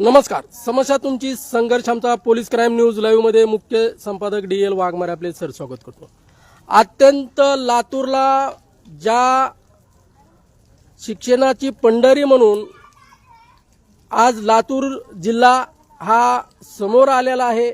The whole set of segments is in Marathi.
नमस्कार. समस्या तुमची संघर्ष आमचा पोलीस क्राईम न्यूज लाईव्हमध्ये मुख्य संपादक डी एल वाघमारे आपले सर स्वागत करतो. अत्यंत लातूरला ज्या शिक्षणाची पंढरी म्हणून आज लातूर जिल्हा हा समोर आलेला आहे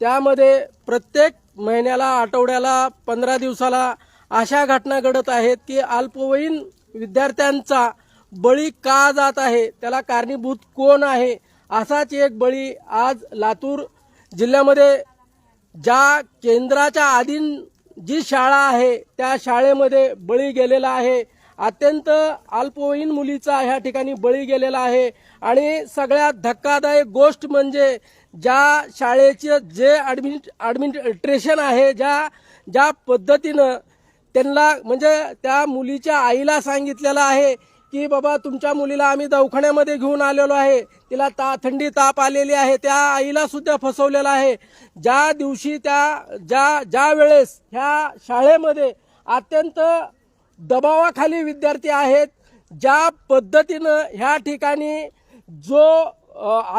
त्यामध्ये प्रत्येक महिन्याला आठवड्याला पंधरा दिवसाला अशा घटना घडत आहेत की अल्पवयीन विद्यार्थ्यांचा बळी का जात आहे त्याला कारणीभूत कोण आहे असाच एक बळी आज लातूर जिल्ह्यामध्ये ज्या केंद्राच्या आधीन जी शाळा आहे त्या शाळेमध्ये बळी गेलेला आहे. अत्यंत अल्पवयीन मुलीचा ह्या ठिकाणी बळी गेलेला आहे. आणि सगळ्यात धक्कादायक गोष्ट म्हणजे ज्या शाळेचे जे ॲडमिन ॲडमिनिस्ट्रेशन आहे ज्या ज्या पद्धतीनं त्यांना म्हणजे त्या मुलीच्या आईला सांगितलेलं आहे की बाबा तुमच्या मुलीला आम्ही दवाखान्यामध्ये घेऊन आलेलो आहे. तिला ता थंडी ताप आलेली आहे. त्या आईला सुद्धा फसवलेलं आहे. ज्या दिवशी त्या ज्या ज्या वेळेस ह्या शाळेमध्ये अत्यंत दबावाखाली विद्यार्थी आहेत ज्या पद्धतीनं ह्या ठिकाणी जो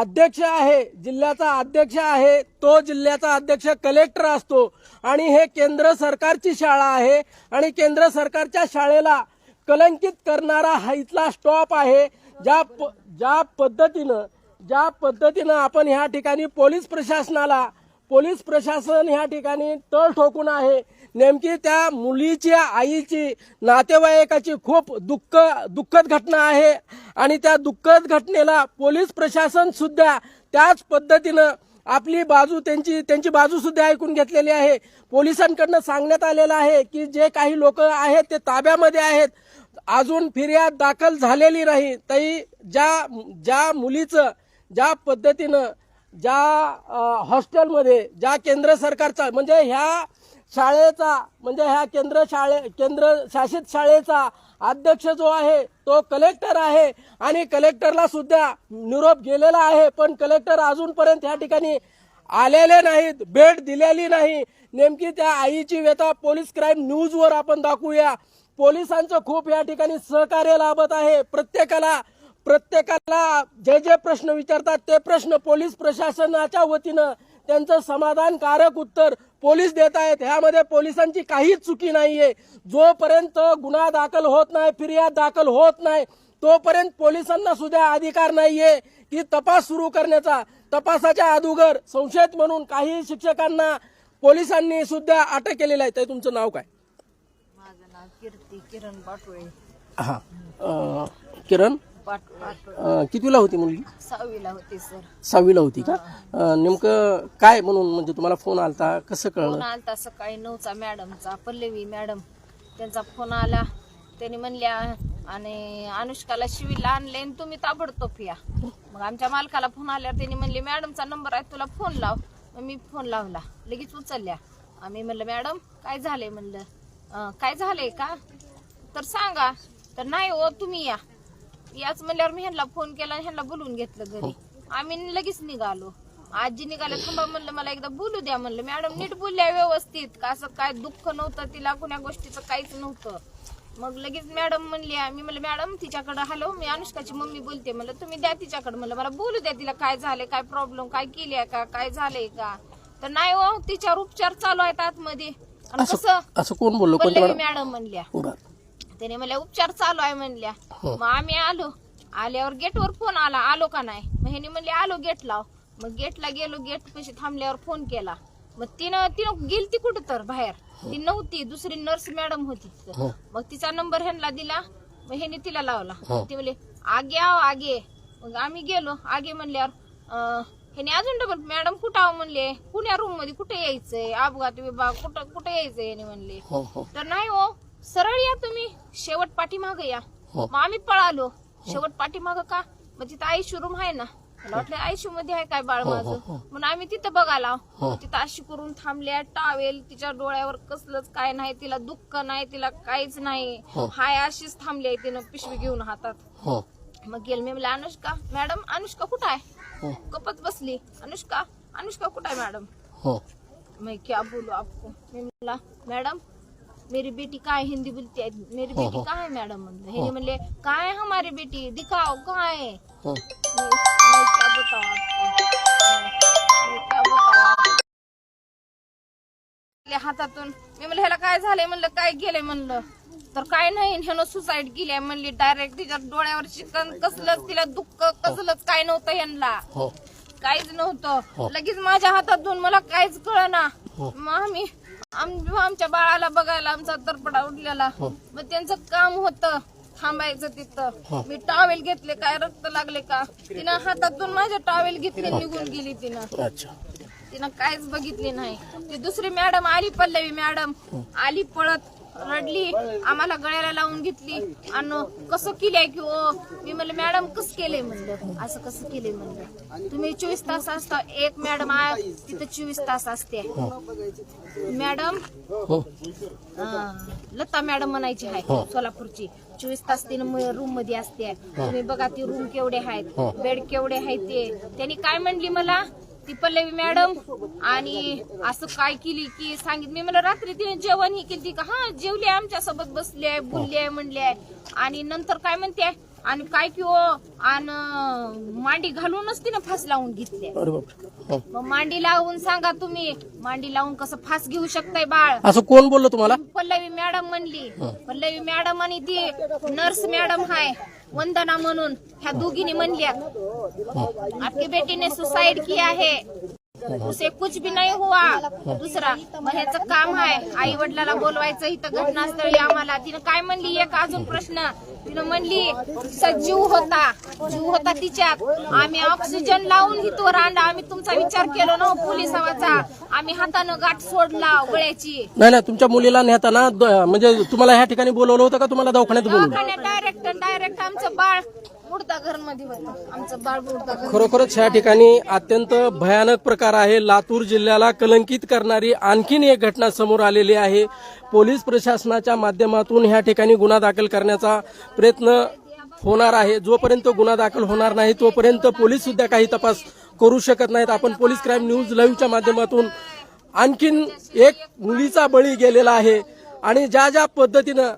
अध्यक्ष आहे जिल्ह्याचा अध्यक्ष आहे तो जिल्ह्याचा अध्यक्ष कलेक्टर असतो. आणि हे केंद्र सरकारची शाळा आहे. आणि केंद्र सरकारच्या शाळेला कलंकित करणारा हा इथला स्टॉप आहे. ज्या प- ज्या पद्धतीनं ज्या पद्धतीनं आपण ह्या ठिकाणी पोलीस प्रशासनाला पोलीस प्रशासन ह्या ठिकाणी तळ ठोकून आहे. नेमकी त्या मुलीच्या आईची नातेवाईकाची खूप दुःख दुःखद घटना आहे. आणि त्या दुःखद घटनेला पोलीस प्रशासन सुद्धा त्याच पद्धतीनं आपली बाजू त्यांची त्यांची बाजू सुद्धा ऐकून घेतलेली आहे. पोलिसांकडनं सांगण्यात आलेलं आहे की जे काही लोक आहेत ते ताब्यामध्ये आहेत. अजून फिर्याद दाखल झालेली नाही. तरी ज्या ज्या मुलीचं ज्या पद्धतीनं ज्या हॉस्टेलमध्ये ज्या केंद्र सरकारचा म्हणजे ह्या शाळेचा म्हणजे ह्या केंद्र शाळे केंद्र शासित शाळेचा अध्यक्ष जो आहे तो कलेक्टर आहे. आणि कलेक्टरला सुद्धा निरोप गेलेला आहे पण कलेक्टर अजूनपर्यंत ह्या ठिकाणी आलेले नाहीत भेट दिलेली नाही. नेमकी त्या आईची व्यथा पोलीस क्राईम न्यूजवर आपण दाखवूया. पोलिसांचं खूप या ठिकाणी सहकार्य लाभत आहे. प्रत्येकाला प्रत्येकाला जे जे प्रश्न विचारतात ते प्रश्न पोलीस प्रशासनाच्या वतीनं त्यांचं समाधानकारक उत्तर पोलीस देत आहेत. ह्यामध्ये पोलिसांची काहीच चुकी नाहीये. जोपर्यंत गुन्हा दाखल होत नाही फिर्याद दाखल होत नाही तोपर्यंत पोलिसांना सुद्धा अधिकार नाहीये की तपास सुरू करण्याचा. तपासाच्या अदुगर संशयित म्हणून काही शिक्षकांना पोलिसांनी सुद्धा अटक केलेलं आहे. ते तुमचं नाव काय? कीर्ती किरण पाटोळे. हा. अं, किरण? पाटोळे अं, कितवीला होती मुलगी? सहावीला होते सर. सहावीला होती का? अं, नेमकं काय म्हणून म्हणजे तुम्हाला फोन आलता? कसं फोन कळलं? आलता सकाळी नऊचा मॅडमचा पल्लवी मॅडम. त्यांचा फोन आला. त्यांनी म्हणल्या आणि अनुष्काला शिवीला आणले आणि तुम्ही ताबडतोब या. मग आमच्या मालकाला फोन आल्यावर त्यांनी म्हणले मॅडमचा नंबर आहे तुला फोन लाव. मग मी फोन लावला. लगेच उचलल्या. आम्ही म्हणलं मॅडम काय झालंय? म्हणलं. "अं, काय झालंय का? तर सांगा. तर नाही हो तुम्ही या. याच म्हणल्यावर मी ह्यांना फोन केला आणि ह्यांना बोलून घेतलं घरी. आम्ही लगेच निघालो. आजी निघाल्या थांबा म्हणलं मला एकदा बोलू द्या म्हणलं. मॅडम नीट बोलल्या व्यवस्थित. का असं काय दुःख नव्हतं तिला? कुण्या गोष्टीचं काहीच नव्हतं. मग लगेच मॅडम म्हणली मी म्हणलं मॅडम तिच्याकडे हॅलो मी अनुष्काची मम्मी बोलते. म्हणलं तुम्ही द्या तिच्याकडे. म्हणलं मला बोलू द्या तिला काय झालंय काय प्रॉब्लेम काय केली आहे का काय झालंय का? तर नाही हो तिच्यावर उपचार चालू आहेत आतमध्ये. आणि असं कसं असं कोण बोललो? कोणत्या मॅडम मॅडम म्हणल्या. बरं. त्याने मला उपचार चालू आहे म्हणल्या. हो. मग आम्ही आलो. आल्यावर गेटवर फोन आला आलो का नाही? मग ह्याने म्हणले आलो गेट लाव. मग गेटला गेलो गेट पशी थांबल्यावर फोन केला. मग तिनं तिनं गेलती कुठं तर बाहेर. ती नव्हती दुसरी नर्स मॅडम होती तिथं. हो. मग तिचा नंबर ह्यांना दिला मग ह्याने तिला लावला. हो. ती म्हणले आगे आव आगे. मग आम्ही गेलो. आगे म्हणल्यावर अं, ह्याने अजून डबल मॅडम कुठं म्हणले? पुण्या रूममध्ये कुठे यायचंय? अपघात विभाग कुठं कुठे यायचंय ह्याने म्हणले. हो हो. तर नाही हो सरळ या तुम्ही. शेवट पाठीमाग या. हो. मग आम्ही पळालो. शेवट पाठीमाग का? मग तिथं आयशू रूम आहे ना. मला वाटलं आयशू मध्ये आहे काय बाळ हो, हो, माझं? हो. म्हणून आम्ही तिथं बघायला. हो. तिथं अशी करून थांबल्या टावेल तिच्या डोळ्यावर कसलंच काय नाही तिला दुःख नाही तिला काहीच नाही. हो. हाय अशीच थांबली आहे तिनं पिशवी घेऊन हातात. हो. मग गेल मी म्हणलं अनुष्का मॅडम अनुष्का कुठं आहे? हो। गपत बसली. अनुष्का अनुष्का कुटा आहे मॅडम? हो. मैं क्या बोलू आपको? मैं बोला मैडम मेरी बेटी कहा हिंदी बोलती है मेरी हो, बेटी कहा कहाँ है मैडम बोले म्हणले कहाँ है हमारी बेटी? दिखाओ कहा है हो. मैं, मैं क्या बताओ आपको? मैं क्या बताओ आपको? आपल्या हातातून. मी म्हणलं ह्याला काय झालंय? म्हणलं काय गेलंय? म्हणलं. तर काय नाही ह्यानं सुसाईड केली म्हणली डायरेक्ट तिच्या डोळ्यावर शिकन कसलंच तिला दुःख कसलंच काय नव्हतं ह्यांना. हो. काहीच हो. नव्हतं लगेच माझ्या हातातून मला काहीच कळना. हो. मग आम्ही आम- आमच्या बाळाला बघायला आमचा तरपडा उडलेला. हो. मग त्यांचं काम होतं थांबायचं हो. तिथं मी टॉवेल घेतले काय? रक्त लागले का? तिनं हातातून माझ्या टॉवेल घेतले निघून गेली तिनं. अच्छा. तिनं काहीच बघितली नाही. ती दुसरी मॅडम आली पल्लवी मॅडम. आली पळत रडली आम्हाला गळ्याला लावून घेतली. आणि कसं केलंय की ओ मी म्हणलं मॅडम कसं केलंय? म्हणलं. असं कसं केलंय? म्हणलं. तुम्ही चोवीस तास असता. एक मॅडम आहे तिथं चोवीस तास असते. मॅडम हो. लता मॅडम म्हणायची आहे हो. सोलापूरची. चोवीस तास तिने रूममध्ये असते. तुम्ही बघा ती रूम केवढे आहेत हो. बेड केवढे आहेत ते. त्यांनी काय म्हणली मला? ती पल्लवी मॅडम आणि असं काय केली की सांगितलं. मी मला रात्री तिने जेवण ही केली का हा जेवली आमच्यासोबत बसली आहे बोलली आहे म्हणली आणि नंतर काय म्हणते आणि काय की ओ आणि मांडी घालूनच तिने फास लावून घेतली हो. मग मांडी लावून सांगा तुम्ही मांडी लावून कसं फास घेऊ शकताय बाळ. असं कोण बोललं तुम्हाला? पल्लवी मॅडम म्हणली. पल्लवी मॅडम आणि ती नर्स मॅडम हाय. वंदना म्हणून ह्या दोघींनी म्हणल्या आपली बेटीने सुसाईड सुसाइड किया है उसे कुछ भी नहीं हुआ। दुसरा मग ह्याचं काम आहे. आई वडिलाला बोलवायचं इथं घटनास्थळी आम्हाला. तिनं काय म्हणली? एक अजून प्रश्न. तिनं म्हणली जीव होता. जीव होता तिच्यात. आम्ही ऑक्सिजन लावून इथवर आणला आम्ही तुमचा विचार केलो ना पोलिसाचा. आम्ही हातानं गाठ सोडला गळ्याची. नाही नाही तुमच्या मुलीला नेताना म्हणजे तुम्हाला ह्या ठिकाणी बोलवलं होतं का तुम्हाला दवाखान्यात बोलवलं? डायरेक्ट डायरेक्ट आमचं बाळ होतं. आमचं बाळ घर खरोखरच ह्या ठिकाणी अत्यंत भयानक प्रकार आहे. लातूर जिल्ह्याला कलंकित करणारी आणखीन एक घटना समोर आलेली आहे. पोलीस प्रशासनाच्या माध्यमातून ह्या ठिकाणी गुन्हा दाखल करण्याचा प्रयत्न होणार आहे. जोपर्यंत गुन्हा दाखल होणार नाही तोपर्यंत पोलीस सुद्धा काही तपास करू शकत नाहीत. आपण पोलीस क्राईम न्यूज लाईव्हच्या माध्यमातून आणखीन एक मुलीचा बळी गेलेला आहे. आणि ज्या ज्या पद्धतीनं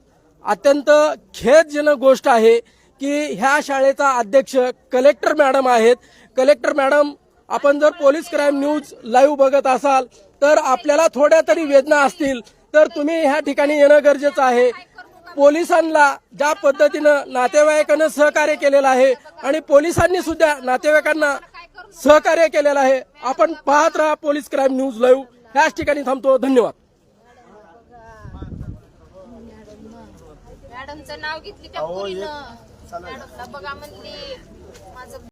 अत्यंत खेदजनक गोष्ट आहे की ह्या शाळेचा अध्यक्ष कलेक्टर मॅडम आहेत. कलेक्टर मॅडम आपण जर पोलीस क्राईम न्यूज लाईव्ह बघत असाल तर आपल्याला थोड्या तरी वेदना असतील. तर तुम्ही ह्या ठिकाणी येणं गरजेचं आहे. पोलिसांना ज्या पद्धतीनं नातेवाईकांना सहकार्य केलेलं आहे आणि पोलिसांनी सुद्धा नातेवाईकांना सहकार्य केलेलं आहे आपण पाहत राहा पोलीस क्राईम न्यूज लाईव्ह. ह्याच ठिकाणी थांबतो. धन्यवाद. मॅडमचं नाव घेतली त्या बघा म्हणली माझं